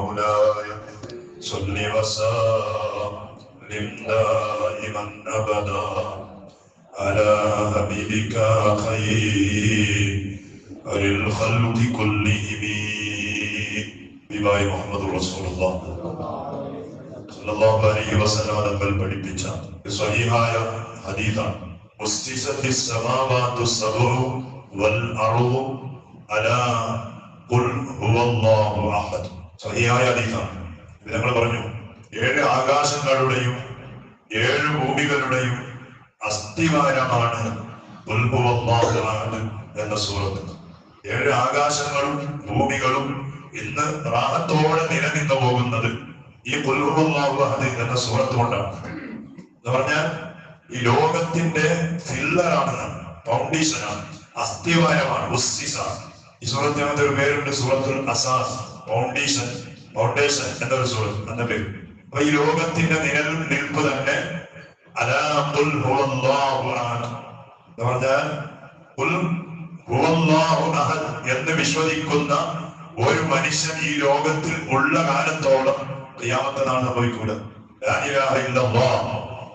مولاي صل وسلم دائما ابدا على حبيبك خير الخلق كلهم بباي محمد رسول الله സല്ലല്ലാഹു അലൈഹി വസല്ലം തങ്ങൾ പഠിപ്പിച്ച സ്വഹീഹായ ഹദീസാണ് ഉസ്തിസത്തി സമാവാതു സബഉ വൽ അർളു അലാ ഖുൽ ഹുവല്ലാഹു അഹദ് സ്വഹീഹായ അതീതാണ് ഇത് നമ്മൾ പറഞ്ഞു ഏഴ് ആകാശങ്ങളുടെയും ഏഴ് ഭൂമികളുടെയും അസ്ഥിവാരമാണ് എന്ന സൂറത്ത്. ഏഴ് ആകാശങ്ങളും ഭൂമികളും ഇന്ന് റാഹത്തോടെ നിലനിന്നു പോകുന്നത് ഈ പുൽഹുല്ലാഹുഅഹദ് എന്ന സൂറത്ത് കൊണ്ടാണ്. എന്ന് പറഞ്ഞാൽ ഈ ലോകത്തിന്റെ ഫില്ലറാണ് ഫൗണ്ടേഷനാണ് അസ്ഥിവാരമാണ് ഉസ്സിസ ഈ സൂറത്തിനകത്ത് ഒരു പേരുണ്ട് സൂറത്തുൽ അസാസ് ഫൗണ്ടേഷൻ ഫൗണ്ടേഷൻ എന്നൊരു സൂറത്ത് എന്ന പേര്. അപ്പൊ ഈ ലോകത്തിന്റെ നിലനിൽപ്പ് തന്നെ എന്ന് എന്ന് വിശ്വസിക്കുന്ന ഒരു മനുഷ്യൻ ഈ ലോകത്തിൽ ഉള്ള കാലത്തോളം ക്രിയാമത്തെ നാൾ സംഭവിക്കൂല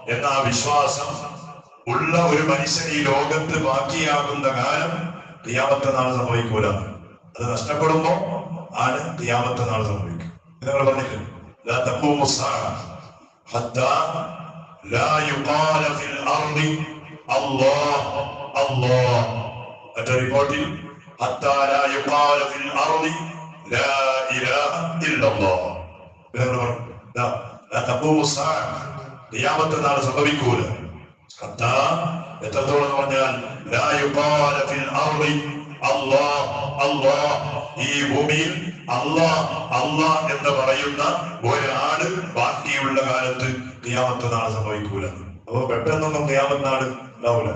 എന്ന ആ വിശ്വാസം ഉള്ള ഒരു മനുഷ്യൻ ഈ ലോകത്ത് ബാക്കിയാകുന്ന കാലം ക്രിയാമത്തെ നാൾ സംഭവിക്കൂല അത് നഷ്ടപ്പെടുമ്പോ ആണ് ക്രിയാമത്തെ നാൾ സംഭവിക്കും ഇത് നിങ്ങൾ പറഞ്ഞില്ലേ لا تقوم الساعة حتى لا يقال في الأرض الله الله മറ്റേ റിപ്പോർട്ടിൽ حتى لا يقال في الأرض لا إله إلا الله വേറെ പറഞ്ഞു, لا لا تقوم الساعة ഖിയാമത്ത് നാൾ സംഭവിക്കൂല حتى എത്രത്തോളം പറഞ്ഞാൽ അള്ളാഹ് അള്ളാഹ് ഈ ഭൂമിയിൽ അള്ളാഹ് അള്ളാഹ് എന്ന് പറയുന്ന ഒരാൾ ബാക്കിയുള്ള കാലത്ത് നിയാമത്ത് നാളെ സംഭവിക്കൂല. അപ്പൊ പെട്ടെന്നൊന്നും നിയാമത്ത് നാട് ഉണ്ടാവൂല.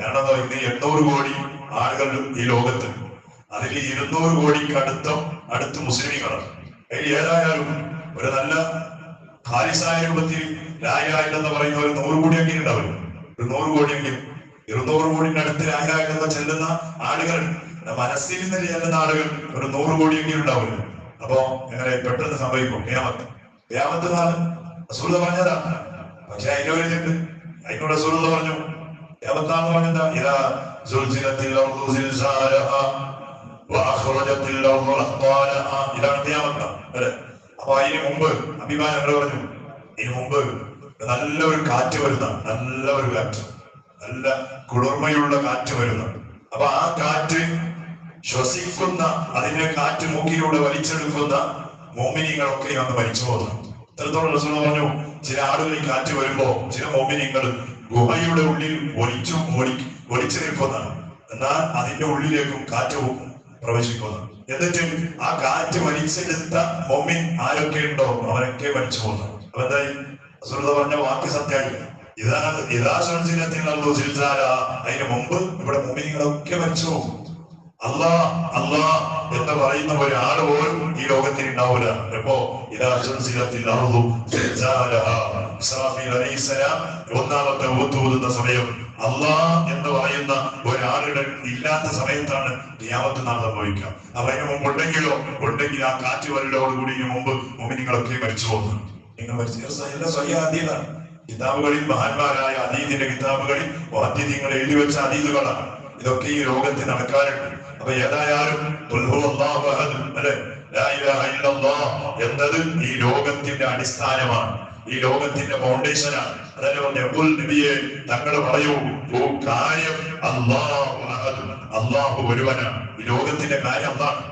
കാരണം ഇന്ന് എണ്ണൂറ് കോടി ആളുകൾ ഈ ലോകത്ത്. അതിൽ ഇരുന്നൂറ് കോടിക്ക് അടുത്ത അടുത്ത് മുസ്ലിമുകളാണ് ഏതായാലും ഒരു നല്ല ഖാലിസായ രൂപത്തിൽ രായായിട്ടെന്ന് പറയുന്ന ഒരു നൂറ് കോടിയെങ്കിലും ഉണ്ടാവും ഒരു നൂറ് കോടിയെങ്കിലും. ഇരുന്നൂറ് കോടിന്റെ അടുത്ത് രായായിട്ടെന്ന് ചെല്ലുന്ന ആളുകൾ മനസ്സിൽ നിന്ന് ചെല്ലുന്ന ആളുകൾ ഒരു നൂറ് കോടിയെങ്കിലും ഉണ്ടാവും അപ്പോ എങ്ങനെ പെട്ടെന്ന് സംഭവിക്കും? ക്യാമത്ത് ക്യാമത്ത് നാൾ റസൂൽ പറഞ്ഞതാ. പക്ഷെ അതിനൊരു ഇതുണ്ട് അതിനോട് റസൂൽ പറഞ്ഞു. ക്യാമത്താന്ന് പറഞ്ഞതാ ഇതാ ഇതാണ് ക്യാമത്ത് അല്ലേ? അപ്പൊ അതിന് മുമ്പ് അഭിമാനങ്ങൾ പറഞ്ഞു? ഇതിനു മുമ്പ് നല്ല ഒരു കാറ്റ് വരുന്ന നല്ല ഒരു കാറ്റ് നല്ല കുളിർമയുള്ള കാറ്റ് വരുന്ന. അപ്പൊ ആ കാറ്റ് ശ്വസിക്കുന്ന അതിനെ കാറ്റ് മൂക്കിലൂടെ വലിച്ചെടുക്കുന്ന മോമിനികളൊക്കെ അന്ന് മരിച്ചു പോകുന്നു. ഇത്രത്തോളം റസൂൽ പറഞ്ഞു ചില ആളുകൾ ഈ കാറ്റ് വരുമ്പോ ചില മോമിനികൾ ഗുഹയുടെ ഉള്ളിൽ ഒളിച്ചു ഒളി ഒളിച്ചു നിൽക്കുന്നതാണ്. എന്നാൽ അതിന്റെ ഉള്ളിലേക്കും കാറ്റ് പ്രവേശിക്കുന്നു എന്നിട്ട് ആ കാറ്റ് വലിച്ചെടുത്ത മൊമ്മിൻ ആരൊക്കെ ഉണ്ടോ അവരൊക്കെ മരിച്ചു പോകുന്നു. അപ്പൊ എന്തായി? അസുരത പറഞ്ഞ വാക്ക് സത്യമായി ഇതാണ് ഇതാശനത്തിനുള്ള ചിൽസാര അതിന് മുമ്പ് ഇവിടെ മുമ്പിനികളൊക്കെ മരിച്ചു പോകും. അല്ലാ അല്ലാ എന്ന് പറയുന്ന ഒരാൾ പോലും ഈ ലോകത്തിൽ ഉണ്ടാവില്ല എപ്പോ? ഒന്നാമത്തെ ഊത്തുകൂതുന്ന സമയം. അല്ലാ എന്ന് പറയുന്ന ഒരാളുടെ ഇല്ലാത്ത സമയത്താണ് നിയാമത്ത് നാൾ സംഭവിക്കുക. അപ്പൊ അതിന് മുമ്പ് ഉണ്ടെങ്കിലോ? ഉണ്ടെങ്കിൽ ആ കാറ്റ് വരലോടുകൂടി ഇതിനു മുമ്പ് മുമിനിങ്ങളൊക്കെ മരിച്ചു പോകുന്നു. നിങ്ങൾ മരിച്ചു. സ്വയം അതീതാണ് കിതാബുകളിൽ മഹാന്മാരായ അതീതിന്റെ കിതാബുകളിൽ വാദ്യങ്ങൾ എഴുതി വെച്ച അതീതുകളാണ് ഇതൊക്കെ ഈ ലോകത്തിൽ നടക്കാറുണ്ട്. അപ്പൊ ഏതായാലും എന്നത് ഈ ലോകത്തിന്റെ അടിസ്ഥാനമാണ്. ഈ ലോകത്തിന്റെ ഫൗണ്ടേഷനാണ് അതല്ലേ നബിയെ തങ്ങൾ പറയൂ ഓ കാര്യം അഹദ്. അല്ലാഹു ഒരുവനാണ്. ഈ ലോകത്തിന്റെ കാര്യം അതാണ്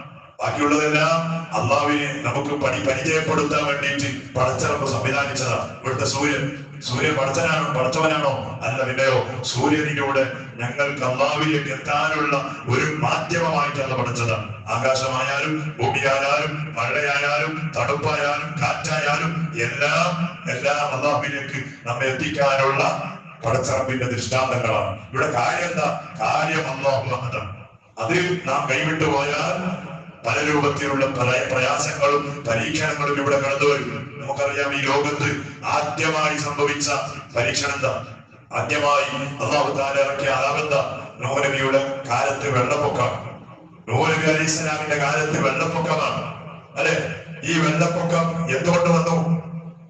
ബാക്കിയുള്ളതെല്ലാം അള്ളാവിനെ നമുക്ക് പരിചയപ്പെടുത്താൻ വേണ്ടിയിട്ട് പടച്ചിറപ്പ് സംവിധാനിച്ചതാണ്. ഇവിടുത്തെ സൂര്യൻ സൂര്യൻ പഠിച്ചനാണോ പഠിച്ചവനാണോ അല്ല പിന്നെയോ സൂര്യനിലൂടെ ഞങ്ങൾക്ക് അള്ളാവിലേക്ക് എത്താനുള്ള ഒരു മാധ്യമമായിട്ടാണ് പഠിച്ചത്. ആകാശമായാലും ഭൂമിയായാലും മഴയായാലും തണുപ്പായാലും കാറ്റായാലും എല്ലാം എല്ലാം അള്ളാഹുവിലേക്ക് നമ്മെ എത്തിക്കാനുള്ള പടച്ചറപ്പിന്റെ ദൃഷ്ടാന്തങ്ങളാണ്. ഇവിടെ കാര്യം എന്താ? കാര്യം അള്ളാഹു അതിൽ നാം കൈവിട്ടു പോയാൽ പല രൂപത്തിലുള്ള പ്രയ- പ്രയാസങ്ങളും പരീക്ഷണങ്ങളും ഇവിടെ കടന്നു വരും നമുക്കറിയാം ഈ ലോകത്ത് ആദ്യമായി സംഭവിച്ച പരീക്ഷണം എന്താ ആദ്യമായി അള്ളാഹു ഇറക്കിയ അതാവെന്താ നൂനബിയുടെ കാലത്ത് വെള്ളപ്പൊക്കമാണ് നൂനബി അലി ഇസ്ലാമിന്റെ കാലത്ത് വെള്ളപ്പൊക്കമാണ്. അല്ലെ? ഈ വെള്ളപ്പൊക്കം എന്തുകൊണ്ട് വന്നു?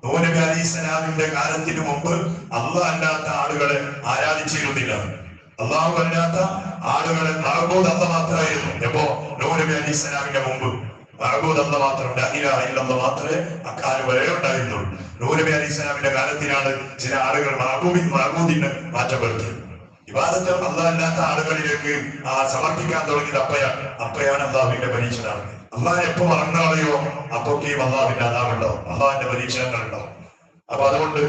നൂനബി അലി ഇസ്ലാമിന്റെ കാലത്തിന് മുമ്പ് അള്ളാഹ് അല്ലാത്ത ആളുകളെ ആരാധിച്ചിരുന്നില്ല. അള്ളാഹു അല്ലാത്ത ആളുകളെ മഹബൂദ് അല്ല മാത്രമായിരുന്നു. എപ്പോ? നൂനബി അലി ഇസ്ലാമിന്റെ മുമ്പ്. മഹബൂദ് അല്ല മാത്രം ഇല്ലെന്ന് മാത്രമേ അക്കാലം വരെ ഉണ്ടായിരുന്നുള്ളൂ. നൂനബി അലി ഇസ്ലാമിന്റെ കാലത്തിലാണ് ചില ആളുകൾ മഹബൂബി മഹബൂദിന് മാറ്റം വരുത്തിയത് ഇബാദത്ത് അല്ലാത്ത ആളുകളിലേക്ക് ആ സമർപ്പിക്കാൻ തുടങ്ങിയത് അപ്പയാണ്. അപ്പയാണ് അള്ളാഹുവിന്റെ പരീക്ഷണമാണ് അള്ളാഹ് എപ്പോ മറന്നാളയോ അപ്പൊക്കെയും അള്ളാഹുവിന്റെ അതാവുണ്ടാവും. അള്ളാഹിന്റെ പരീക്ഷണങ്ങൾ ഉണ്ടാവും അപ്പൊ അതുകൊണ്ട്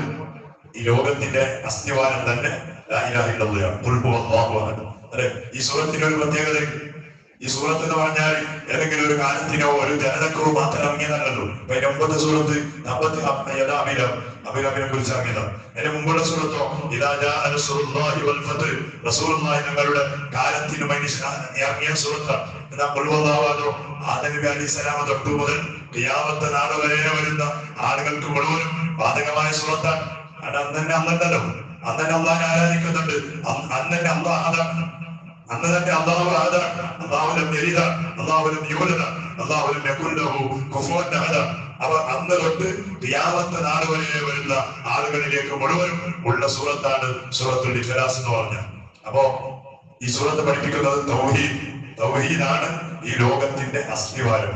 ഈ ലോകത്തിന്റെ അസ്ഥിവാരം തന്നെ ലാ ഇലാഹ അള്ളാഹു ഖുൽ അല്ലെ ഈ സൂറത്തിന്റെ ഒരു പ്രത്യേകത. ഈ സൂറത്ത് എന്ന് പറഞ്ഞാൽ ഏതെങ്കിലും ഒരു കാലത്തിനോ ഒരു ജനതക്കോ മാത്രം ഇറങ്ങിയതല്ലല്ലോ. ഇപ്പൊ അതിന്റെ മുമ്പത്തെ സൂറത്ത് യഥാ അഭിലം അഭിലമിനെ കുറിച്ച് ഇറങ്ങിയതാണ് അതിന്റെ മുമ്പുള്ള സൂറത്തോ ജാ റസൂലുള്ളാഹി തങ്ങളുടെ കാലത്തിന് വേണ്ടി ഇറങ്ങിയ സൂറത്താണ് എന്നാ കൊള്ളുവതാവാതോ ആദം അലി സലാമ തൊട്ടു മുതൽ ഖിയാമത്ത് നാട് വരെ വരുന്ന ആളുകൾക്ക് മുഴുവനും ബാധകമായ സൂറത്താണ് അത് അന്ന് തന്നെ അന്നുണ്ടല്ലോ അന്ന് ആരാധിക്കുന്നുണ്ട്. അന്ന് അള്ളാഹ് അന്ന് തന്നെ അള്ളാഹു ആദ അള്ളാഹുലം എരിത അള്ളാഹുലം യൂലത അള്ളാഹുലം യകുല്ലഹു കുഫുവൻ അഹദ. അവർ അന്ന് തൊട്ട് ഖിയാമത്ത് നാട് വരെ വരുന്ന ആളുകളിലേക്ക് മുഴുവനും ഉള്ള സൂറത്താണ് സൂറത്തുൽ ഇഖ്ലാസ് എന്ന് പറഞ്ഞ അപ്പോ ഈ സൂറത്ത് പഠിപ്പിക്കുന്നത് തൗഹീദ്. തൗഹീദാണ് ഈ ലോകത്തിന്റെ അസ്ഥിവാരം.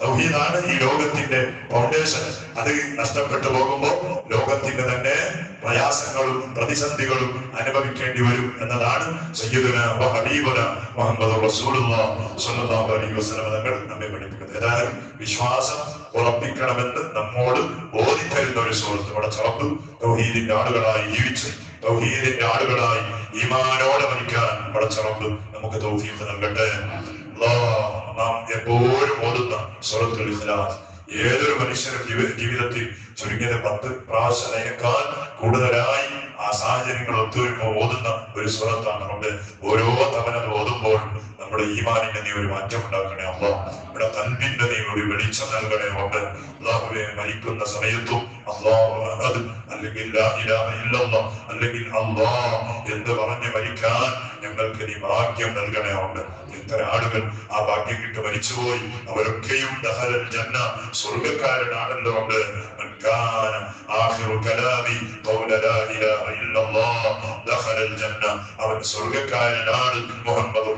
തൗഹീദാണ് ഈ ലോകത്തിന്റെ ഫൗണ്ടേഷൻ അത് നഷ്ടപ്പെട്ടു പോകുമ്പോൾ ലോകത്തിന്റെ തന്നെ പ്രയാസങ്ങളും പ്രതിസന്ധികളും അനുഭവിക്കേണ്ടി വരും എന്നതാണ് അലൈഹി വസല്ലം നമ്മെ പഠിപ്പിക്കുന്നത്. ഏതായാലും വിശ്വാസം ഉറപ്പിക്കണമെന്ന് നമ്മോട് ബോധിത്തരുന്ന ഒരു സുഹൃത്ത് ഇവിടെ ചറപ്പ് തൗഹീദിന്റെ ആളുകളായി ജീവിച്ച് തൗഹീദിന്റെ ആളുകളായി ഈമാനോടെ മരിക്കാൻ ഇവിടെ ചറപ്പ് നമുക്ക് തൗഫീഖ് നൽകട്ടെ. നാം എപ്പോഴും ഓടുന്ന സുഹൃത്തുക്കൾ ഇഖ്ലാസ്. ഏതൊരു മനുഷ്യനും ജീവി- ജീവിതത്തിൽ ചുരുങ്ങിയത് പത്ത് പ്രാവശ്യം അതിനേക്കാൾ കൂടുതലായി ആ സാഹചര്യങ്ങൾ ഒത്തുവരുമ്പോൾ ഓതുന്ന ഒരു സുഹൃത്താണ് നമ്മുടെ ഓരോ തവണ ഓതുമ്പോൾ നമ്മുടെ ഈമാനിന്റെ നീ ഒരു മാറ്റം ഉണ്ടാക്കണേ അമ്മ നമ്മുടെ തൻപിന്റെ നീ ഒരു വെളിച്ചം നൽകണേ ഉണ്ട് അള്ളാഹുവെ മരിക്കുന്ന സമയത്തും അള്ളാഹു അല്ലെങ്കിൽ അല്ലെങ്കിൽ അള്ളാ എന്ന് പറഞ്ഞ് മരിക്കാൻ ഞങ്ങൾക്ക് നീ ഭാഗ്യം നൽകണേ ഉണ്ട് എത്ര ആളുകൾ ആ ഭാഗ്യം കിട്ടി മരിച്ചുപോയി. അവരൊക്കെയും ജന്ന. സ്വർഗക്കാരനാണല്ലോ ഉണ്ട് മൻകാന ആഖിറു കലാമി ഖൗല ലാ ഇലാഹ ഇല്ലല്ലാഹ് دخل ജന്ന അവൻ സ്വർഗക്കാരനാണ് മുഹമ്മദ്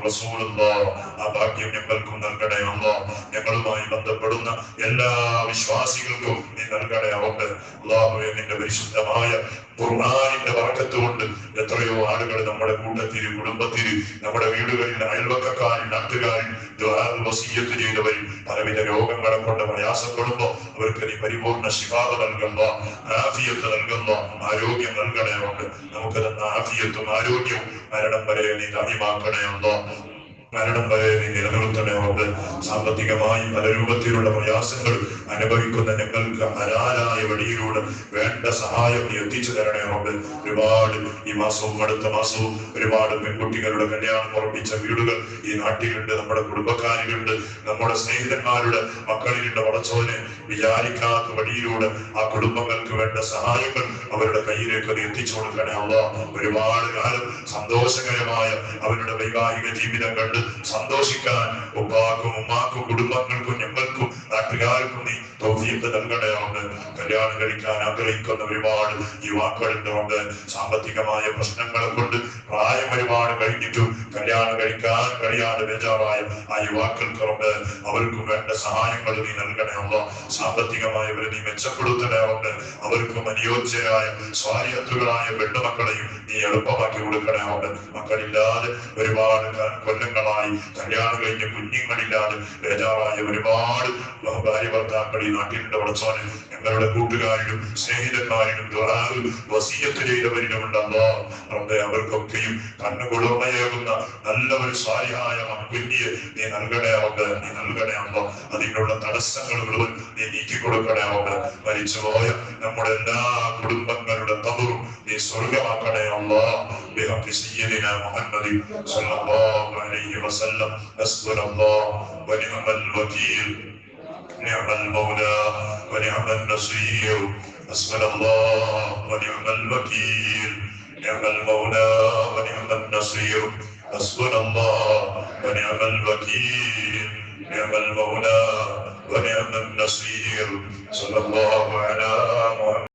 ആ ഭാഗ്യം ഞങ്ങൾക്കും നൽകണേ അല്ലാഹ് ഞങ്ങളുമായി ബന്ധപ്പെടുന്ന എല്ലാ വിശ്വാസികൾക്കും നീ നൽകണേ ഉണ്ട് അള്ളാഹുവെ നിന്റെ പരിശുദ്ധമായ ഖുർആനിന്റെ വർക്കത്ത് കൊണ്ട് എത്രയോ ആളുകൾ നമ്മുടെ കൂട്ടത്തിൽ കുടുംബത്തിൽ നമ്മുടെ വീടുകളിൽ അയൽവക്കക്കാരിൽ നാട്ടുകാരിൽ വസീയത്ത് ചെയ്തവരും പലവിധ രോഗങ്ങളെ കൊണ്ട് പ്രയാസപ്പെടുമ്പോ അവർക്ക് നീ പരിപൂർണ ശിഫാത നൽകുന്ന ആഫിയത്ത് നൽകുന്ന ആരോഗ്യം നൽകണേ നമുക്ക് തന്ന ആഫിയത്തും ആരോഗ്യവും മരണം വരെ നീ തടിമാക്കണേ ഉണ്ടോ മരണം വരെ നീ നിലനിർത്തണേ സാമ്പത്തികമായി പല രൂപത്തിലുള്ള പ്രയാസങ്ങൾ അനുഭവിക്കുന്ന ഞങ്ങൾക്ക് അരാരായ വഴിയിലൂടെ വേണ്ട സഹായം നീ എത്തിച്ചു തരണേ ഉണ്ട് ഒരുപാട് ഈ മാസവും അടുത്ത മാസവും ഒരുപാട് പെൺകുട്ടികളുടെ കല്യാണം ഉറപ്പിച്ച വീടുകൾ ഈ നാട്ടിലുണ്ട് നമ്മുടെ കുടുംബക്കാരിലുണ്ട് നമ്മുടെ സ്നേഹിതന്മാരുടെ മക്കളിലുണ്ട്. വളച്ചോനെ വിചാരിക്കാത്ത വഴിയിലൂടെ ആ കുടുംബങ്ങൾക്ക് വേണ്ട സഹായങ്ങൾ അവരുടെ കയ്യിലേക്ക് നീ എത്തിച്ചു കൊടുക്കണേ അല്ല ഒരുപാട് കാലം സന്തോഷകരമായ അവരുടെ വൈവാഹിക ജീവിതം കണ്ട് സന്തോഷിക്കാൻ ഉപ്പാക്കും ഉമ്മാക്കും കുടുംബങ്ങൾക്കും ഞങ്ങൾക്കും നാട്ടുകാർക്കും നീ തൗഫീഖ് കല്യാണം കഴിക്കാൻ ആഗ്രഹിക്കുന്ന ഒരുപാട് യുവാക്കളുണ്ട്. സാമ്പത്തികമായ പ്രശ്നങ്ങളെ കൊണ്ട് പ്രായം ഒരുപാട് കഴിഞ്ഞിട്ടും കല്യാണം കഴിക്കാൻ കഴിയാതെ ബേജാറായ ആ യുവാക്കൾക്കുണ്ട്. അവർക്കും വേണ്ട സഹായങ്ങൾ നീ നൽകണമുള്ള സാമ്പത്തികമായവരെ നീ മെച്ചപ്പെടുത്തണമുണ്ട് അവർക്കും അനുയോജ്യരായ സ്വാരിയത്തുകളായ പെണ്ണുമക്കളെയും നീ എളുപ്പമാക്കി കൊടുക്കണമുണ്ട് മക്കളില്ലാതെ ഒരുപാട് കൊല്ലങ്ങളായി കല്യാണം കഴിഞ്ഞ കുഞ്ഞുങ്ങളില്ലാതെ ബേജാറായ ഒരുപാട് ഭാര്യ ഭർത്താക്കൾ നാട്ടിലുണ്ട് വളച്ചോനെ ഞങ്ങളുടെ കൂട്ടുകാരിലും സ്നേഹിതന്മാരിലും വസീയത്ത് ചെയ്തവരിലുമുണ്ടല്ലോ റബ്ബേ അവർക്കൊക്കെയും കണ്ണുകുളിർമയേകുന്ന നല്ല ഒരു സ്വാരിയായ കുഞ്ഞിയെ നീ നൽകണേ അവക്ക് നീ നൽകണേ ഉണ്ട് അതിനുള്ള തടസ്സങ്ങൾ മുഴുവൻ നീ നീക്കി കൊടുക്കണേ ഉണ്ട് മരിച്ചുപോയ നമ്മുടെ എല്ലാ കുടുംബങ്ങളുടെ തവറും നീ സ്വർഗമാക്കണേ അല്ലാ. ബിഹഖി صلى الله عليه അലൈഹി വസല്ലം. الله ونعم വകീൽ نعم المولى ونعم النصير. حسبنا الله ونعم الوكيل. نعم المولى ونعم النصير. حسبنا الله ونعم الوكيل. نعم المولى ونعم النصير. صلى الله على محمد